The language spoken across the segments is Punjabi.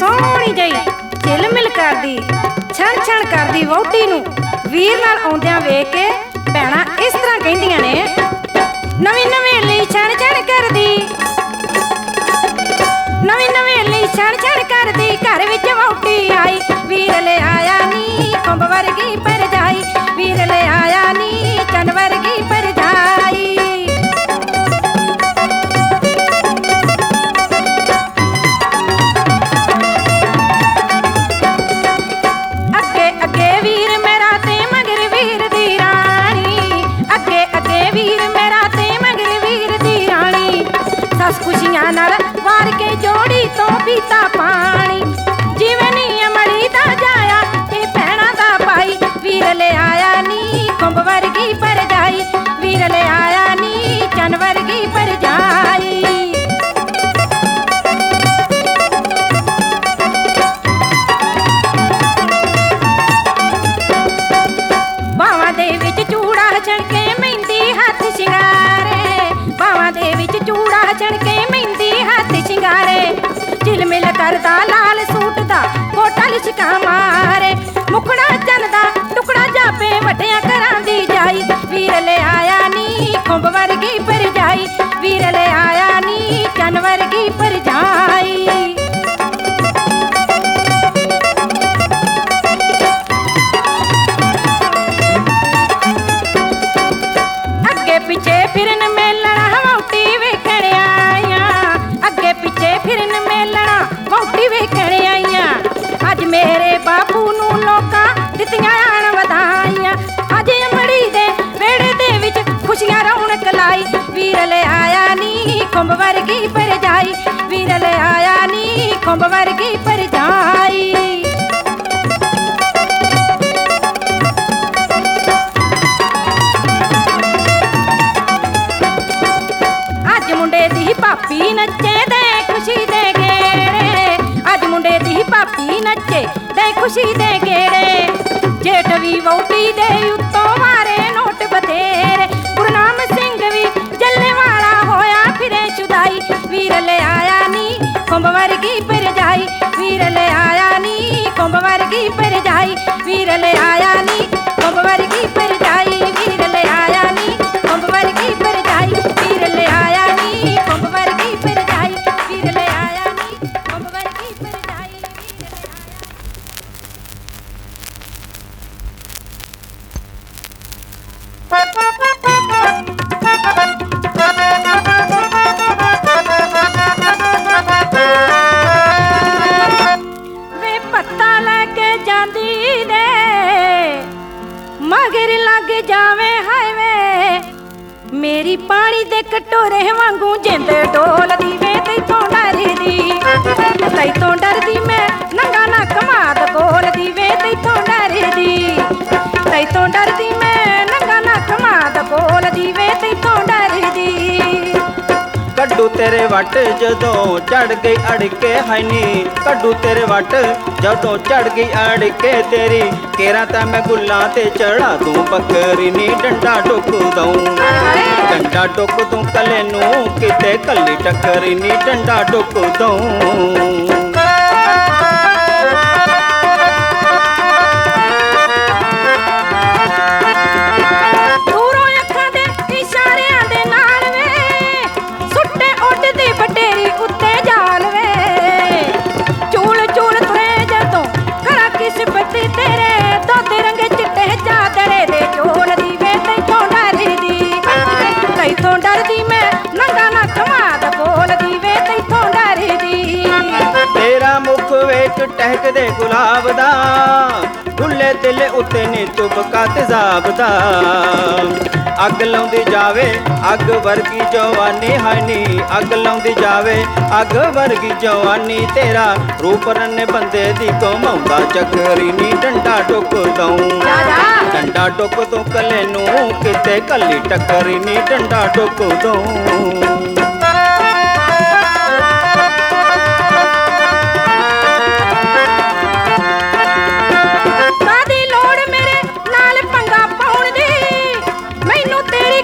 ਸੋਹਣੀ ਜਈ ਝਿਲਮਿਲ ਕਰਦੀ, ਛਣ ਛਣ ਕਰਦੀ ਵਹੁਟੀ ਨੂੰ। ਵੀਰ ਨਾਲ ਆਉਂਦਿਆਂ ਵੇਖ ਕੇ ਭੈਣਾਂ ਇਸ ਤਰ੍ਹਾਂ ਕਹਿੰਦੀਆਂ ਨੇ, ਨਵੀਂ ਨਵੀਂ ਲਈ ਛਣ ਛਣ ਕਰਦੀ, ਨਵੀਂ ਨਵੀਂ ਲਈ ਛਣ ਛਣ ਕਰਦੀ, ਘਰ ਵਿੱਚ ਵਹੁਟੀ ਆਈ। ਨਾਲ ਵਾਰ ਕੇ ਜੋੜੀ ਤੋਂ ਪੀਤਾ ਕਰਦਾ ਲਾਲ ਸੂਟ ਦਾ, ਕੋਟਾ ਲਿਸ਼ਕਾ ਮਾਰੇ। ਮੁਖੜਾ ਚੰਨ ਟੁਕੜਾ ਜਾਪੇ ਵਟਿਆ ਕਰਾਂ ਦੀ ਜਾਈ। ਵੀਰ ਲੈ ਆਇਆ ਨੀ, ਖੁੰਬ ਵਰਗੀ ਪਰਜਾਈ। ਵੀਰ ਲੈ ਆਇਆ ਖੁੰਬ ਵਰਗੀ ਪਰਜਾਈ ਵੀਰ ਆਇਆ ਨੀ ਖੁੰਬ ਵਰਗੀ ਪਰਜਾਈ। ਅੱਜ ਮੁੰਡੇ ਦੀ ਪਾਪੀ ਨੱਚੇ ਦੇ ਖੁਸ਼ੀ ਦੇ ਗੇੜੇ। ਅੱਜ ਮੁੰਡੇ ਦੀ ਪਾਪੀ ਨੱਚੇ ਦੇ ਖੁਸ਼ੀ ਦੇ ਗੇੜੇ। ਜੇਠ ਵੀ ਵਹੁਟੀ ਦੇ ਉੱਤੋਂ ਪਾਣੀ ਦੇ ਕਟੋਰੇ ਵਾਂਗੂ ਜਿੰਦ ਡੋਲਦੀ ਵੇ ਤੈਥੋਂ ਡਰਦੀ। ਤੈਥੋਂ ਡਰਦੀ ਮੈਂ ਨੰਗਾ ਨਾ ਕਮਾਦ ਕੋਲਦੀ ਵੇ ਤੈਥੋਂ ਡਰਦੀ। ਤੈਥੋਂ ਕੱਡੂ ਤੇਰੇ ਵੱਟ ਜਦੋਂ ਚੜ ਗਈ ਅੜਕੇ ਹਾਈਨੀ ਕੱਡੂ ਤੇਰੇ ਵੱਟ ਜਦੋਂ ਚੜ ਗਈ ਅੜਕੇ ਤੇਰੀ। ਕੇਰਾ ਤਾਂ ਮੈਂ ਗੁੱਲਾਂ ਤੇ ਚੜਾ ਦੂੰ, ਬੱਕਰੀ ਨੀ ਡੰਡਾ ਟੁੱਕ ਦਊਂ। ਡੰਡਾ ਟੁੱਕ ਦੂੰ ਕਲੇ ਨੂੰ ਕਿਤੇ ਕੱਲੀ ਟੱਕਰੀ ਨੀ ਡੰਡਾ ਟੁੱਕ ਦਊਂ। ਟਹਿਕਦੇ ਗੁਲਾਬ ਦਾ। ਡੁੱਲੇ ਦਿਲ ਉੱਤੇ ਨੇ ਤੁਬਕਾ ਤੇਜ਼ਾਬ ਦਾ ਅੱਗ ਲਾਉਂਦੀ ਜਾਵੇ ਅੱਗ ਵਰਗੀ ਜਵਾਨੀ ਹਾਨੀ ਅੱਗ ਲਾਉਂਦੀ ਜਾਵੇ ਅੱਗ ਵਰਗੀ ਜਵਾਨੀ ਤੇਰਾ। ਰੂਪ ਰੰਨੇ ਬੰਦੇ ਦੀ ਕਮਾਉਂਦਾ ਚੱਕਰੀ ਨੀ ਡੰਡਾ ਟੁੱਕ ਜਾ ਡੰਡਾ ਟੁੱਕ ਤੂੰ ਕੱਲੇ ਨੂੰ ਕਿਤੇ ਕੱਲੀ ਟੱਕਰੀ ਨੀ ਡੰਡਾ ਟੁੱਕ ਦਊਂ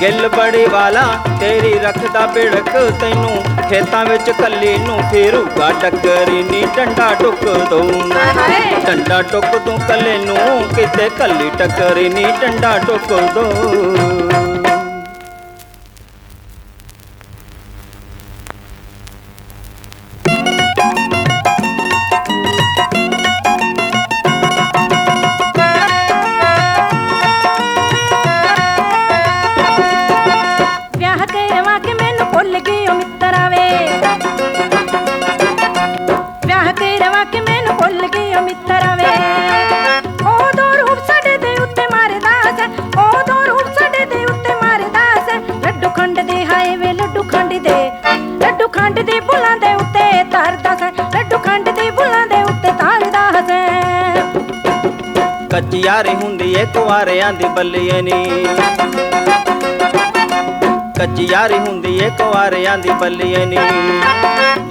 ਗਿੱਲ ਬੜੀ ਵਾਲਾ, ਤੇਰੀ ਰੱਖਦਾ ਭਿੜਕ ਤੈਨੂੰ, ਖੇਤਾਂ ਵਿੱਚ ਕੱਲੀ ਨੂੰ ਫੇਰੂਗਾ ਟੱਕਰੀ ਨੀ, ਡੰਡਾ ਟੁੱਕ ਦਊਂਗਾ ਹਾਏ ਡੰਡਾ ਟੁੱਕ ਤੂੰ ਕੱਲੇ ਨੂੰ, ਕਿਤੇ ਕੱਲੀ ਟੱਕਰੀ ਨੀ, ਡੰਡਾ ਟੁੱਕ ਦੋ ਯਾਰੀ ਹੁੰਦੀ ਏ ਕੁਆਰਿਆਂ ਦੀ ਬੱਲੀਏ ਨੀ। ਕੱਚੀ ਯਾਰੀ ਹੁੰਦੀ ਏ ਕੁਆਰਿਆਂ ਦੀ ਬੱਲੀਏ ਨੀ।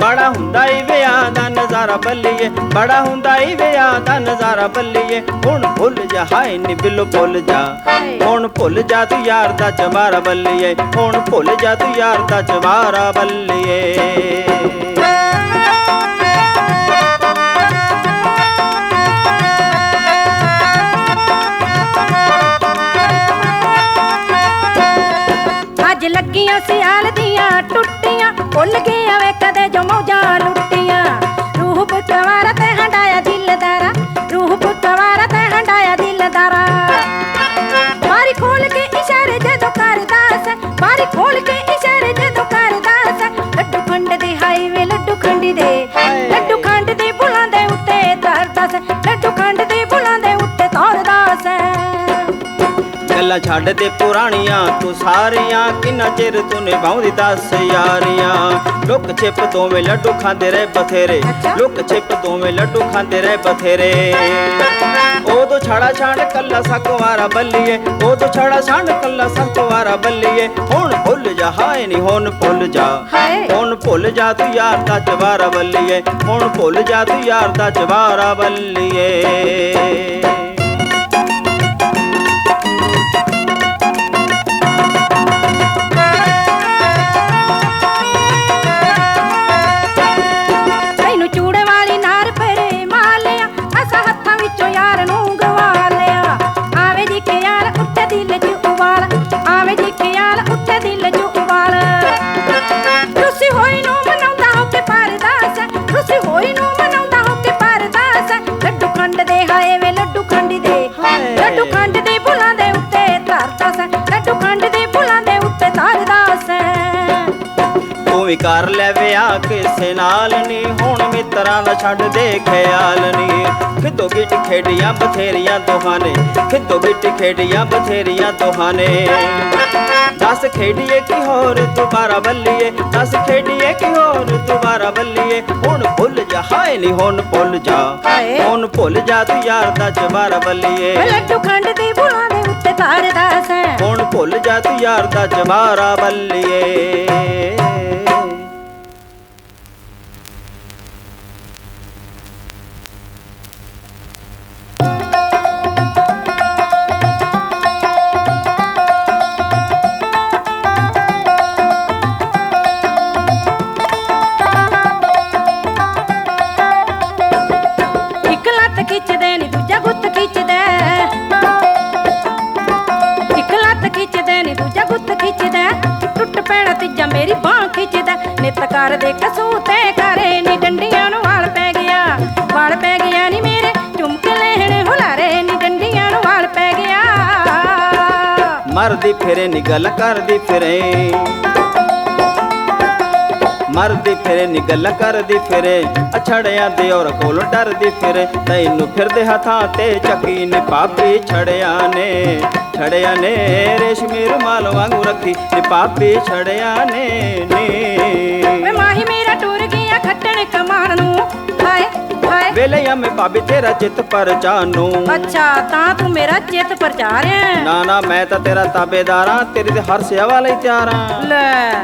ਬੜਾ ਹੁੰਦਾ ਈ ਵਿਆਹ ਦਾ ਨਜ਼ਾਰਾ ਬੱਲੀਏ ਬੜਾ ਹੁੰਦਾ ਈ ਵਿਆਹ ਦਾ ਨਜ਼ਾਰਾ ਬੱਲੀਏ। ਹੁਣ ਭੁੱਲ ਜਾ ਹਾਏ ਨੀ ਬਿੱਲੋ ਭੁੱਲ ਜਾ। ਹੁਣ ਭੁੱਲ ਜਾ ਤੂੰ ਯਾਰ ਦਾ ਚਵਾਰਾ ਬੱਲੀਏ। ਹੁਣ ਭੁੱਲ ਜਾ ਤੂੰ ਯਾਰ ਦਾ ਚਵਾਰਾ ਬੱਲੀਏ। ਛੱਡ ਦੇ ਪੁਰਾਣੀਆਂ ਤੂੰ ਸਾਰੀਆਂ ਕਿੰਨਾ ਚਿਰ ਤੂੰ ਨਿਭਾਉਂਦੀ ਦੱਸ ਯਾਰੀਆਂ। ਲੁੱਕ ਛਿਪ ਦੋਵੇਂ ਲੱਡੂ ਖਾਂਦੇ ਰਹੇ ਬਥੇਰੇ। ਲੁੱਕ ਛਿਪ ਦੋਵੇਂ ਲੱਡੂ ਖਾਂਦੇ ਰਹੇ ਬਥੇਰੇ। ਉਦੋਂ ਛੜਾ ਛਾਂਡ ਕੱਲਾ ਸਕਵਾਰਾ ਬੱਲੀਏ ਉਦੋਂ ਛੜਾ ਛਾਂਡ ਕੱਲਾ ਸਕਵਾਰਾ ਬੱਲੀਏ। ਹੁਣ ਭੁੱਲ ਜਾ ਹਾਏ ਨਹੀਂ ਹੁਣ ਭੁੱਲ ਜਾ। ਹੁਣ ਭੁੱਲ ਜਾ ਤੂੰ ਯਾਰ ਦਾ ਜਵਾਰਾ ਬੱਲੀਏ ਹੁਣ ਭੁੱਲ ਜਾ ਤੂੰ ਯਾਰ ਦਾ ਜਵਾਰਾ ਬੱਲੀਏ। ਕਰ ਲੈ ਵਿਆਹ ਕਿਸੇ ਨਾਲ ਨੀ। ਹੁਣ ਮਿੱਤਰਾਂ ਦਾ ਛੱਡ ਦੇ ਖਿਆਲ ਨੀ। ਖਿੱਦੋ ਗਿੱਟ ਖੇਡੀਆਂ ਬਥੇਰੀਆਂ ਦੋਹਾਂ ਨੇ। ਖਿੱਦੋ ਗਿੱਟ ਖੇਡੀਆਂ ਬਥੇਰੀਆਂ ਦੋਹਾਂ ਨੇ। ਦੱਸ ਖੇਡੀਏ ਕੀ ਹੋਰ ਦੁਬਾਰਾ ਬੱਲੀਏ ਦੱਸ ਖੇਡੀਏ ਕੀ ਹੋਰ ਦੁਬਾਰਾ ਬੱਲੀਏ ਹੁਣ ਭੁੱਲ ਜਾ ਹਾਏ ਨੀ ਹੁਣ ਭੁੱਲ ਜਾ। ਹੁਣ ਭੁੱਲ ਜਾ ਤੂੰ ਯਾਰ ਦਾ ਜਵਾਰਾ ਬੱਲੀਏ ਲੱਡੂ ਖੰਡ ਦੇ ਬੁਲਾਂ ਦੇ ਉੱਤੇ ਧਰਦਾ ਸੈ ਹੁਣ ਭੁੱਲ ਜਾ ਤੂੰ ਯਾਰ ਦਾ ਜਵਾਰਾ ਬੱਲੀਏ ਮਰਦੀ ਫਿਰੇ ਨੀ ਕਰਦੀ ਫਿਰੇ। ਮਰਦੀ ਫਿਰੇ ਨੀ ਕਰਦੀ ਫਿਰੇ। ਅਛੜਿਆਂ ਦੇ ਔਰ ਕੋਲ ਡਰਦੀ ਫਿਰੇ। ਤੈਨੂੰ ਫਿਰਦੇ ਹੱਥਾਂ ਤੇ ਚੱਕੀ ਨੇ ਪਾਪੀ ਛੜਿਆ ਨੇ ਛੜਿਆ ਨੇ ਰੇਸ਼ਮੀ ਰੁਮਾਲ ਵਾਂਗੂ ਰੱਖੀ ਨੇ ਪਾਪੀ ਛੜਿਆ ਨੇ। ਵੇ ਮਾਹੀ ਮੇਰਾ ਟੁਰ ਗਿਆ ਖੱਟਣ ਕਮਾਨ ਨੂੰ। ਹਾਏ ਵੇਲੇ ਆ ਮੈਂ ਭਾਬੀ ਤੇਰਾ ਚਿੱਤ ਪਰ ਜਾਨੂ ਅੱਛਾ ਤਾਂ ਤੂੰ ਮੇਰਾ ਚਿੱਤ ਪਰਚਾ ਰਿਹਾ? ਨਾ ਨਾ ਮੈਂ ਤਾਂ ਤੇਰਾ ਤਾਬੇਦਾਰਾਂ ਤੇਰੀ ਤੇ ਹਰ ਸੇਵਾ ਲਈ ਤਿਆਰਾਂ ਲੈ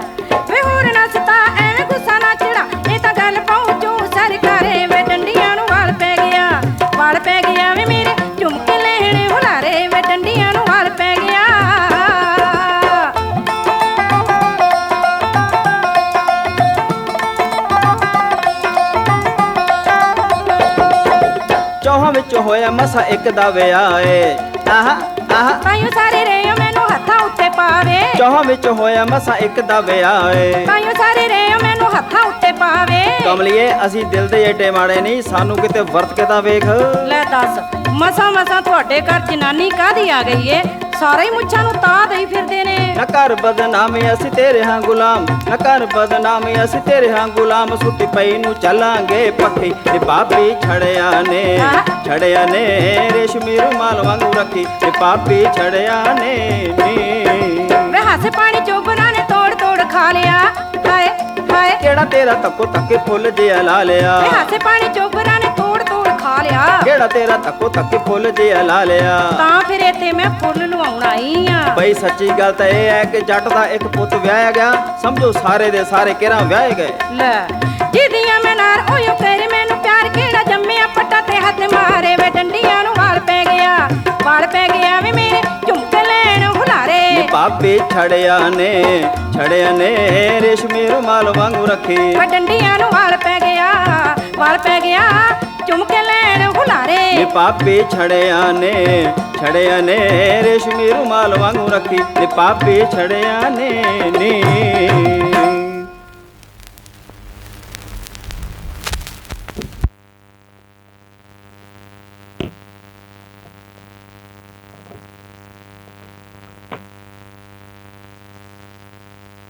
ਵੇ ਹੋਰ ਨਾ ਸਤਾ ਐਵੇਂ ਗੁੱਸਾ ਨਾ ਚੜਾ ਇੱਕ ਦਾ ਵਿਆਹ। ਏ ਆਹਾ ਆਹਾ। ਤਾਈਓ ਸਾਰੇ ਰੇਓ ਮੈਨੂੰ ਹੱਥਾਂ ਉੱਤੇ ਪਾਵੇ। ਚੌਹਾਂ ਵਿੱਚ ਹੋਇਆ ਮਸਾ ਇੱਕ ਦਾ ਵਿਆਹ। ਏ ਤਾਈਓ ਸਾਰੇ ਰੇਓ ਮੈਨੂੰ ਹੱਥਾਂ ਉੱਤੇ ਪਾਵੇ। ਕਮਲੀਏ ਅਸੀਂ ਦਿਲ ਦੇ ਏਡੇ ਮਾੜੇ ਨਹੀਂ ਸਾਨੂੰ ਕਿਤੇ ਵਰਤ ਕੇ ਤਾਂ ਵੇਖ। ਲੈ ਦੱਸ ਮਸਾ ਮਸਾ ਤੁਹਾਡੇ ਘਰ ਜਨਾਨੀ ਕਾਦੀ ਆ ਗਈ ਏ? ਸਾਰੇ ਹੀ ਮੁੱਛਾਂ ਨੂੰ ਤਾਂ ਦੇਈ ਫਿਰਦੇ ਨੇ। ਨਾ ਕਰ ਬਦਨਾਮੀ ਅਸੀਂ ਤੇਰੇ ਹਾਂ ਗੁਲਾਮ। ਨਾ ਕਰ ਬਦਨਾਮੀ ਅਸੀਂ ਤੇਰੇ ਹਾਂ ਗੁਲਾਮ। ਸੁੱਤੀ ਪਈ ਨੂੰ ਚੱਲਾਂਗੇ ਪੱਖੀ। ਤੇ ਪਾਪੀ ਛੜਿਆ ਨੇ ਛੜਿਆ ਨੇ ਰੇਸ਼ਮੀ ਰੁਮਾਲ ਵਾਂਗੂ ਰੱਖੀ। ਤੇ ਪਾਪੀ ਛੜਿਆ ਨੇ ਨੀ। ਵੇ ਹੱਸ ਪਾਣੀ ਚੋਬਰਾਂ ਨੇ ਤੋੜ ਤੋੜ ਖਾ ਲਿਆ। ਹਾਏ ਹਾਏ। ਕਿਹੜਾ ਤੇਰਾ ਤੱਕੋ ਤੱਕੇ ਫੁੱਲ ਜਿਹਾ ਲਾ ਲਿਆ। ਵੇ ਹੱਸ ਪਾਣੀ ਚੋਬਰਾਂ ਨੇ ਤੋੜ ਖਾ ਲਿਆ। ਕਿਹੜਾ ਤੇਰਾ ਤੱਕੋ ਤੱਕੇ ਫੁੱਲ ਜਿਹਾ ਲਾ ਲਿਆ? ਤਾਂ ਫਿਰ ਇੱਥੇ ਮੈਂ ਫੁੱਲ ਲਵਾਉਣ ਆਈ ਆ। ਬਈ ਸੱਚੀ ਗੱਲ ਤਾਂ ਇਹ ਹੈ ਕਿ ਜੱਟ ਦਾ ਇੱਕ ਪੁੱਤ ਵਿਆਹਿਆ ਗਿਆ। ਸਮਝੋ ਸਾਰੇ ਦੇ ਸਾਰੇ ਕਿਹੜਾ ਵਿਆਹੇ ਗਏ? ਲੈ ਜਿਹਦੀਆਂ ਮੈਂ ਨਾਰ ਓਯੋ ਕਰ ਮੈਨੂੰ ਪਿਆਰ ਕਿਹੜਾ ਜੰਮਿਆ? ਪੱਟਾ ਤੇ ਹੱਥ ਮਾਰੇ ਵੇ ਡੰਡੀਆਂ ਨੂੰ ਵਾਲ ਪੈ ਗਿਆ। ਵਾਲ ਪੈ ਗਿਆ ਵੇ ਮੇਰੇ ਝੁਮਕੇ ਲੈਣ ਹੁਲਾਰੇ। ਨੀ ਪਾਪੀ ਛੜਿਆ ਨੇ ਛੜਿਆ ਨੇ ਰੇਸ਼ਮੀ ਰੁਮਾਲ ਵਾਂਗੂ ਰੱਖੀ। ਵੇ ਡੰਡੀਆਂ ਨੂੰ ਵਾਲ ਪੈ ਗਿਆ ਵਾਲ ਪੈ ਗਿਆ ਝੁਮਕੇ ਲੈਣ ਨੀ ਹੁਲਾਰੇ ਪਾਪੀ ਛੜਿਆ ਨੇ ਛੜਿਆ ਨੇ, ਰੇਸ਼ਮੀ ਰੁਮਾਲ ਵਾਂਗੂ ਰੱਖੀ। ਨੀ ਪਾਪੀ ਛੜਿਆ ਨੇ ਨੀ।